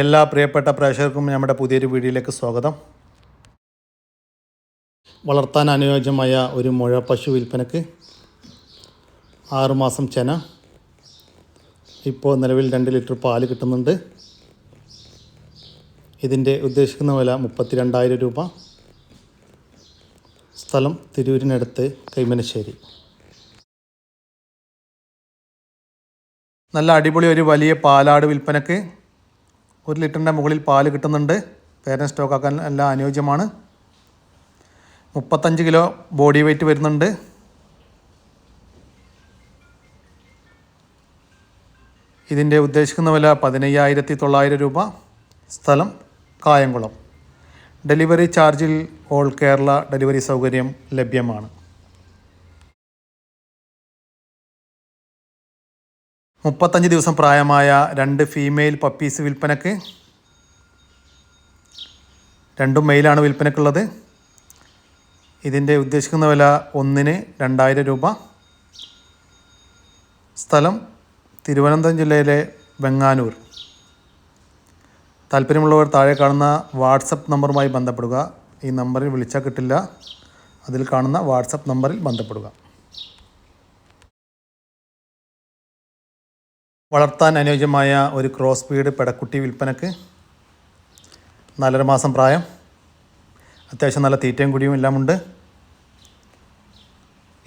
എല്ലാ പ്രിയപ്പെട്ട പ്രേക്ഷകർക്കും നമ്മുടെ പുതിയൊരു വീഡിയോയിലേക്ക് സ്വാഗതം. വളർത്താൻ അനുയോജ്യമായ ഒരു മുഴ പശു വിൽപ്പനക്ക് ആറുമാസം ചെന. ഇപ്പോൾ നിലവിൽ രണ്ട് ലിറ്റർ പാൽ കിട്ടുന്നുണ്ട്. ഇതിന്റെ ഉദ്ദേശിക്കുന്ന വില മുപ്പത്തി രണ്ടായിരം രൂപ. സ്ഥലം തിരൂരിനടുത്ത് കൈമനശ്ശേരി. നല്ല അടിപൊളി ഒരു വലിയ പാലാട് വിൽപ്പനക്ക് ഒരു ലിറ്ററിന്റെ മുകളിൽ പാൽ കിട്ടുന്നുണ്ട്. പേരൻ സ്റ്റോക്കാക്കാൻ എല്ലാം അനുയോജ്യമാണ്. മുപ്പത്തഞ്ച് കിലോ ബോഡി വെയ്റ്റ് വരുന്നുണ്ട്. ഇതിന്റെ ഉദ്ദേശിക്കുന്ന വില പതിനയ്യായിരത്തി തൊള്ളായിരം രൂപ. സ്ഥലം കായംകുളം. ഡെലിവറി ചാർജിൽ ഓൾ കേരള ഡെലിവറി സൗകര്യം ലഭ്യമാണ്. മുപ്പത്തഞ്ച് ദിവസം പ്രായമായ രണ്ട് ഫീമെയിൽ പപ്പീസ് വിൽപ്പനക്ക് രണ്ടും മെയിലാണ് വിൽപ്പനക്കുള്ളത്. ഇതിന്റെ ഉദ്ദേശിക്കുന്ന വില ഒന്നിന് രണ്ടായിരം രൂപ. സ്ഥലം തിരുവനന്തപുരം ജില്ലയിലെ വെങ്ങാനൂർ. താല്പര്യമുള്ളവർ താഴെ കാണുന്ന വാട്സപ്പ് നമ്പറുമായി ബന്ധപ്പെടുക. ഈ നമ്പറിൽ വിളിച്ചാൽ കിട്ടില്ല. അതിൽ കാണുന്ന വാട്സപ്പ് നമ്പറിൽ ബന്ധപ്പെടുക. വളർത്താൻ അനുയോജ്യമായ ഒരു ക്രോസ് ബീഡ് പെടക്കുട്ടി വിൽപ്പനക്ക് നാലര മാസം പ്രായം. അത്യാവശ്യം നല്ല തീറ്റയും കുടിയും എല്ലാം ഉണ്ട്.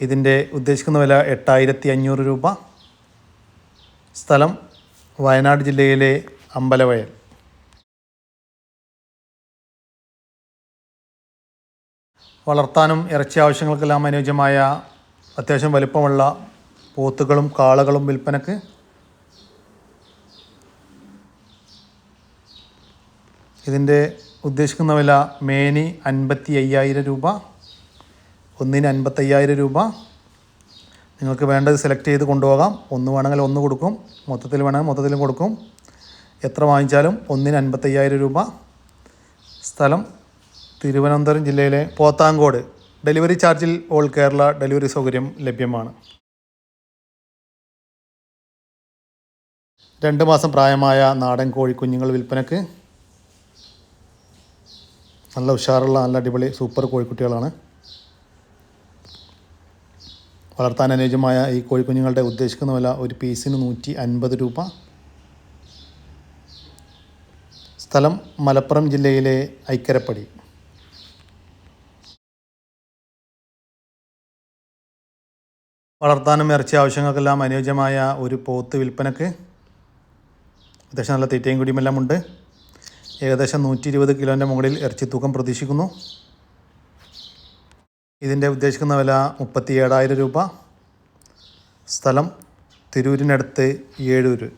ഇതിന്റെ ഉദ്ദേശിക്കുന്ന വില എട്ടായിരത്തി അഞ്ഞൂറ് രൂപ. സ്ഥലം വയനാട് ജില്ലയിലെ അമ്പലവയൽ. വളർത്താനും ഇറച്ചി ആവശ്യങ്ങൾക്കെല്ലാം അനുയോജ്യമായ അത്യാവശ്യം വലിപ്പമുള്ള പോത്തുകളും കാളകളും വിൽപ്പനക്ക് ഇതിന്റെ ഉദ്ദേശിക്കുന്ന വില മേനി അൻപത്തി അയ്യായിരം രൂപ ഒന്നിന് അൻപത്തയ്യായിരം രൂപ. നിങ്ങൾക്ക് വേണ്ടത് സെലക്ട് ചെയ്ത് കൊണ്ടുപോകാം. ഒന്ന് വേണമെങ്കിൽ ഒന്ന് കൊടുക്കും. മൊത്തത്തിൽ വേണമെങ്കിൽ മൊത്തത്തിലും കൊടുക്കും. എത്ര വാങ്ങിച്ചാലും ഒന്നിന് അൻപത്തയ്യായിരം രൂപ. സ്ഥലം തിരുവനന്തപുരം ജില്ലയിലെ പോത്താങ്കോട്. ഡെലിവറി ചാർജിൽ ഓൾ കേരള ഡെലിവറി സൗകര്യം ലഭ്യമാണ്. രണ്ട് മാസം പ്രായമായ നാടൻ കോഴിക്കുഞ്ഞുങ്ങൾ വിൽപ്പനക്ക് നല്ല ഉഷാറുള്ള നല്ല അടിപൊളി സൂപ്പർ കോഴിക്കുട്ടികളാണ്. വളർത്താൻ അനുയോജ്യമായ ഈ കോഴിക്കുഞ്ഞുങ്ങളുടെ ഉദ്ദേശിക്കുന്ന വില ഒരു പീസിന് നൂറ്റി അൻപത് രൂപ. സ്ഥലം മലപ്പുറം ജില്ലയിലെ ഐക്കരപ്പടി. വളർത്താനും ഇറച്ചി ആവശ്യങ്ങൾക്കെല്ലാം അനുയോജ്യമായ ഒരു പോത്ത് വിൽപ്പനക്ക് അത്യാവശ്യം നല്ല തീറ്റയും കുടിയുമെല്ലാം ഉണ്ട്. ഏകദേശം നൂറ്റി ഇരുപത് കിലോന്റെ മുകളിൽ ഇറച്ചി തൂക്കം പ്രതീക്ഷിക്കുന്നു. ഇതിന്റെ ഉദ്ദേശിക്കുന്ന വില മുപ്പത്തി ഏഴായിരം രൂപ. സ്ഥലം തിരൂരിനടുത്ത് ഏഴൂര്.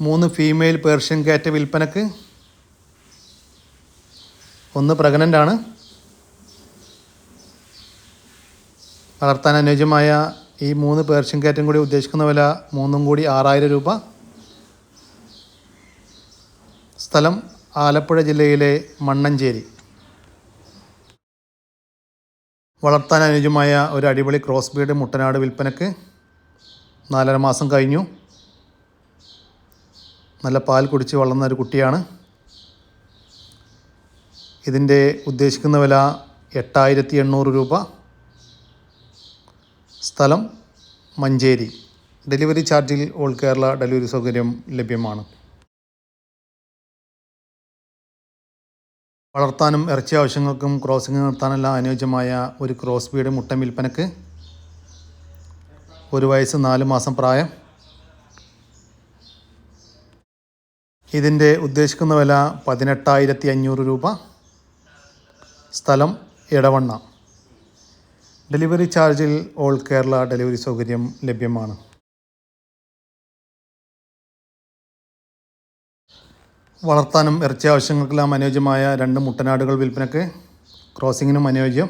മൂന്ന് ഫീമെയിൽ പേർഷ്യൻ കാറ്റ് വിൽപ്പനക്ക് ഒന്ന് പ്രഗ്നന്റ് ആണ് വളർത്താൻ അനുയോജ്യമായ ഈ മൂന്ന് പേർഷ്യൻ കാറ്റും കൂടി ഉദ്ദേശിക്കുന്ന വില മൂന്നും കൂടി ആറായിരം രൂപ. സ്ഥലം ആലപ്പുഴ ജില്ലയിലെ മണ്ണഞ്ചേരി. വളർത്താൻ അനുയോജ്യമായ ഒരു അടിപൊളി ക്രോസ് ബീഡ് മുട്ടനാട് വിൽപ്പനക്ക് നാലര മാസം കഴിഞ്ഞു. നല്ല പാൽ കുടിച്ച് വളർന്ന ഒരു കുട്ടിയാണ്. ഇതിന്റെ ഉദ്ദേശിക്കുന്ന വില എട്ടായിരത്തി എണ്ണൂറ് രൂപ. സ്ഥലം മഞ്ചേരി. ഡെലിവറി ചാർജിൽ ഓൾ കേരള ഡെലിവറി സൗകര്യം ലഭ്യമാണ്. വളർത്താനും ഇറച്ചി ആവശ്യങ്ങൾക്കും ക്രോസിംഗ് നിർത്താനെല്ലാം അനുയോജ്യമായ ഒരു ക്രോസ് ബീഡ് മുട്ടൻ വിൽപ്പനക്ക്. ഒരു വയസ്സ് നാല് മാസം പ്രായം. ഇതിന്റെ ഉദ്ദേശിക്കുന്ന വില പതിനെട്ടായിരത്തി അഞ്ഞൂറ് രൂപ. സ്ഥലം ഇടവണ്ണ ഡെലിവറി ചാർജിൽ ഓൾ കേരള ഡെലിവറി സൗകര്യം ലഭ്യമാണ്. വളർത്താനും ഇറച്ചി ആവശ്യങ്ങൾക്കെല്ലാം അനുയോജ്യമായ രണ്ട് മുട്ടനാടുകൾ വിൽപ്പനയ്ക്ക് ക്രോസിങ്ങിനും അനുയോജ്യം.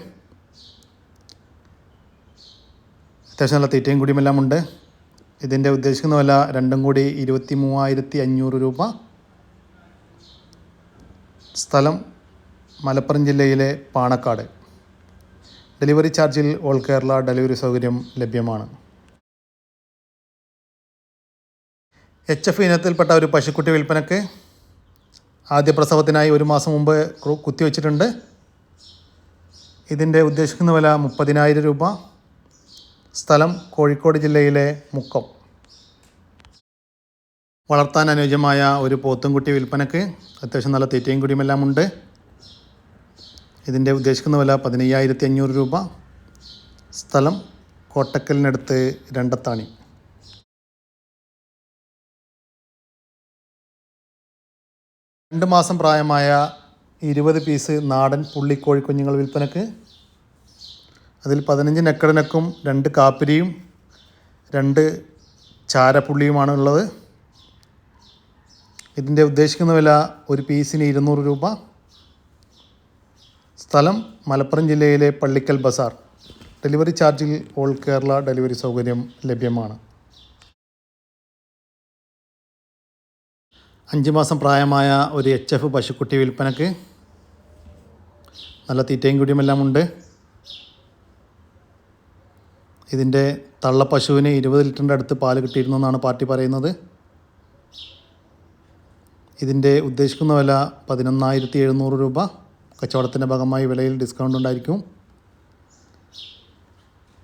അത്യാവശ്യം നല്ല തീറ്റയും കൂടിയുമെല്ലാം ഉണ്ട്. ഇതിന്റെ ഉദ്ദേശിക്കുന്ന വില രണ്ടും കൂടി ഇരുപത്തി മൂവായിരത്തി അഞ്ഞൂറ് രൂപ. സ്ഥലം മലപ്പുറം ജില്ലയിലെ പാണക്കാട്. ഡെലിവറി ചാർജിൽ ഓൾ കേരള ഡെലിവറി സൗകര്യം ലഭ്യമാണ്. എച്ച് എഫ് ഇനത്തിൽപ്പെട്ട ഒരു പശുക്കുട്ടി വിൽപ്പനക്ക് ആദ്യ പ്രസവത്തിനായി ഒരു മാസം മുമ്പ് കുത്തിവെച്ചിട്ടുണ്ട് ഇതിന്റെ ഉദ്ദേശിക്കുന്ന വില മുപ്പതിനായിരം രൂപ. സ്ഥലം കോഴിക്കോട് ജില്ലയിലെ മുക്കം. വളർത്താൻ അനുയോജ്യമായ ഒരു പോത്തുംകുട്ടി വിൽപ്പനക്ക് അത്യാവശ്യം നല്ല തീറ്റയും കുടിയുമെല്ലാം ഉണ്ട്. ഇതിന്റെ ഉദ്ദേശിക്കുന്ന വില പതിനയ്യായിരത്തി അഞ്ഞൂറ് രൂപ. സ്ഥലം കോട്ടക്കലിനടുത്ത് രണ്ടത്താണി. രണ്ട് മാസം പ്രായമായ ഇരുപത് പീസ് നാടൻ പുള്ളിക്കോഴി കുഞ്ഞുങ്ങൾ വിൽപ്പനക്ക്. അതിൽ പതിനഞ്ച് നെക്കടനക്കും രണ്ട് കാപ്പിരിയും രണ്ട് ചാരപ്പുള്ളിയുമാണ് ഉള്ളത്. ഇതിന്റെ ഉദ്ദേശിക്കുന്ന വില ഒരു പീസിന് ഇരുന്നൂറ് രൂപ. സ്ഥലം മലപ്പുറം ജില്ലയിലെ പള്ളിക്കൽ ബസാർ. ഡെലിവറി ചാർജിൽ ഓൾ കേരള ഡെലിവറി സൗകര്യം ലഭ്യമാണ്. അഞ്ച് മാസം പ്രായമായ ഒരു എച്ച് എഫ് പശുക്കുട്ടി വിൽപ്പനക്ക് നല്ല തീറ്റയും കുടിയുമെല്ലാം ഉണ്ട്. ഇതിന്റെ തള്ളപ്പശുവിന് ഇരുപത് ലിറ്ററിന്റെ അടുത്ത് പാൽ കിട്ടിയിരുന്നു എന്നാണ് പാർട്ടി പറയുന്നത്. ഇതിന്റെ ഉദ്ദേശിക്കുന്ന വില പതിനൊന്നായിരത്തി എഴുന്നൂറ് രൂപ. കച്ചവടത്തിന്റെ ഭാഗമായി വിലയിൽ ഡിസ്കൗണ്ട് ഉണ്ടായിരിക്കും.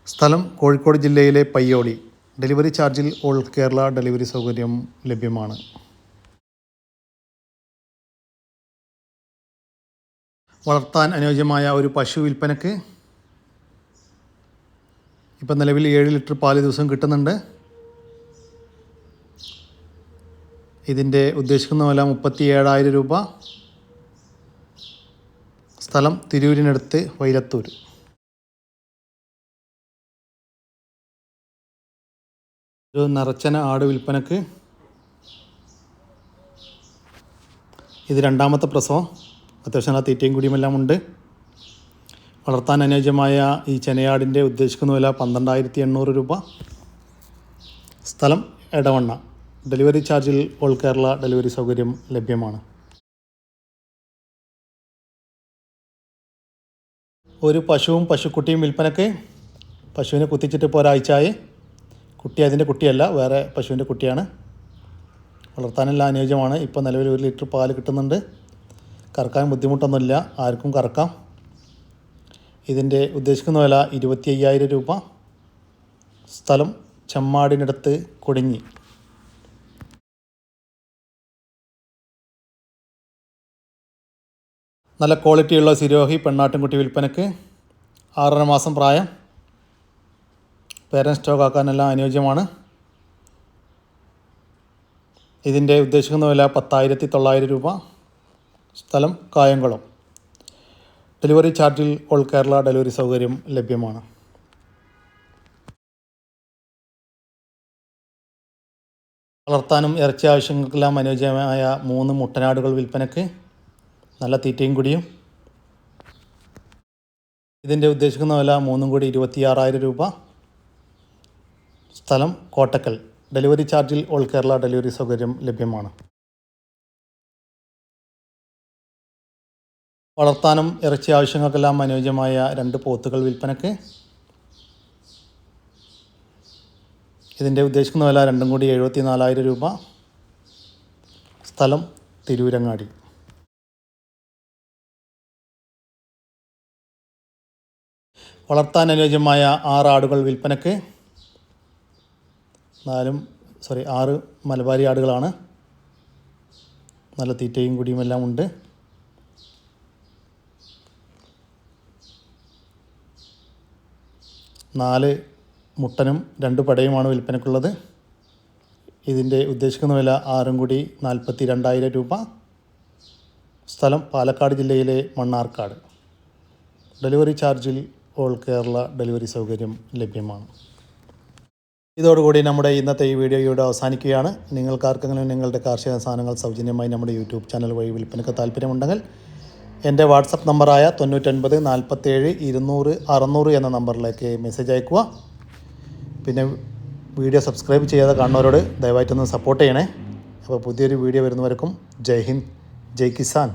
സ്ഥലം കോഴിക്കോട് ജില്ലയിലെ പയ്യോളി ഡെലിവറി ചാർജിൽ ഓൾ കേരള ഡെലിവറി സൗകര്യം ലഭ്യമാണ്. വളർത്താൻ അനുയോജ്യമായ ഒരു പശു വിൽപ്പനക്ക് ഇപ്പം നിലവിൽ ഏഴ് ലിറ്റർ പാൽ ദിവസം കിട്ടുന്നുണ്ട്. ഇതിന്റെ ഉദ്ദേശിക്കുന്ന വില മുപ്പത്തി ഏഴായിരം രൂപ. സ്ഥലം തിരൂരിനടുത്ത് വൈലത്തൂർ. ഒരു നിറച്ചന ആട് വിൽപ്പനക്ക് ഇത് രണ്ടാമത്തെ പ്രസവം. അത്യാവശ്യം നല്ല തീറ്റയും കുടിയുമെല്ലാം ഉണ്ട്. വളർത്താൻ അനുയോജ്യമായ ഈ ചെനയാടിന്റെ ഉദ്ദേശിക്കുന്ന വില പന്ത്രണ്ടായിരത്തി എണ്ണൂറ് രൂപ. സ്ഥലം എടവണ്ണ. ഡെലിവറി ചാർജിൽ ഓൾ കേരള ഡെലിവറി സൗകര്യം ലഭ്യമാണ്. ഒരു പശുവും പശുക്കുട്ടിയും വിൽപ്പനക്ക് പശുവിനെ കുത്തിച്ചിട്ട് ഇപ്പോൾ ഒരാഴ്ചയായി. കുട്ടി അതിന്റെ കുട്ടിയല്ല വേറെ പശുവിന്റെ കുട്ടിയാണ്. വളർത്താനെല്ലാം അനുയോജ്യമാണ്. ഇപ്പോൾ നിലവിൽ ഒരു ലിറ്റർ പാൽ കിട്ടുന്നുണ്ട്. കറക്കാൻ ബുദ്ധിമുട്ടൊന്നുമില്ല. ആർക്കും കറക്കാം. ഇതിന്റെ ഉദ്ദേശിക്കുന്ന വില ഇരുപത്തി അയ്യായിരം രൂപ. സ്ഥലം ചെമ്മാടിനടുത്ത് കൊടിഞ്ഞി. നല്ല ക്വാളിറ്റിയുള്ള സിരോഹി പെണ്ണാട്ടിൻകുട്ടി വിൽപ്പനയ്ക്ക് ആറര മാസം പ്രായം. പേരൻ സ്റ്റോക്ക് ആക്കാനെല്ലാം അനുയോജ്യമാണ്. ഇതിന്റെ ഉദ്ദേശിക്കുന്ന വില പത്തായിരത്തി തൊള്ളായിരം രൂപ. സ്ഥലം കായംകുളം. ഡെലിവറി ചാർജിൽ ഓൾ കേരള ഡെലിവറി സൗകര്യം ലഭ്യമാണ്. വളർത്താനും ഇറച്ചി ആവശ്യങ്ങൾക്കെല്ലാം അനുയോജ്യമായ മൂന്ന് മുട്ടനാടുകൾ വിൽപ്പനക്ക് നല്ല തീറ്റയും കൂടിയും. ഇതിന്റെ ഉദ്ദേശിക്കുന്ന വില മൂന്നും കൂടി ഇരുപത്തിയാറായിരം രൂപ. സ്ഥലം കോട്ടക്കൽ. ഡെലിവറി ചാർജിൽ ഓൾ കേരള ഡെലിവറി സൗകര്യം ലഭ്യമാണ്. വളർത്താനും ഇറച്ചി ആവശ്യങ്ങൾക്കെല്ലാം അനുയോജ്യമായ രണ്ട് പോത്തുകൾ വിൽപ്പനക്ക് ഇതിന്റെ ഉദ്ദേശിക്കുന്ന വില രണ്ടും കൂടി എഴുപത്തി നാലായിരം രൂപ. സ്ഥലം തിരൂരങ്ങാടി. വളർത്താൻ അനുയോജ്യമായ ആറ് ആടുകൾ വിൽപ്പനക്ക് നാലും സോറി ആറ് മലബാരി ആടുകളാണ്. നല്ല തീറ്റയും കുടിയും എല്ലാം ഉണ്ട്. നാല് മുട്ടനും രണ്ട് പടയുമാണ് വിൽപ്പനക്കുള്ളത് ഇതിന്റെ ഉദ്ദേശിക്കുന്ന വില ആറും കൂടി നാൽപ്പത്തി രണ്ടായിരം രൂപ. സ്ഥലം പാലക്കാട് ജില്ലയിലെ മണ്ണാർക്കാട്. ഡെലിവറി ചാർജിൽ ഓൾ കേരള ഡെലിവറി സൗകര്യം ലഭ്യമാണ്. ഇതോടുകൂടി നമ്മുടെ ഇന്നത്തെ ഈ വീഡിയോ ഇവിടെ അവസാനിക്കുകയാണ്. നിങ്ങൾക്കാർക്കെങ്കിലും നിങ്ങളുടെ കാർഷിക സാധനങ്ങൾ സൗജന്യമായി നമ്മുടെ യൂട്യൂബ് ചാനൽ വഴി വിൽപ്പനയ്ക്ക് താല്പര്യമുണ്ടെങ്കിൽ എന്റെ വാട്സപ്പ് നമ്പറായ തൊണ്ണൂറ്റൊൻപത് നാൽപ്പത്തേഴ് ഇരുന്നൂറ് അറുന്നൂറ് എന്ന നമ്പറിലേക്ക് മെസ്സേജ് അയക്കുക പിന്നെ വീഡിയോ സബ്സ്ക്രൈബ് ചെയ്യാതെ കാണുന്നവരോട് ദയവായിട്ടൊന്ന് സപ്പോർട്ട് ചെയ്യണേ. അപ്പോൾ പുതിയൊരു വീഡിയോ വരുന്നവർക്കും ജയ് ഹിന്ദ് ജയ് കിസാൻ.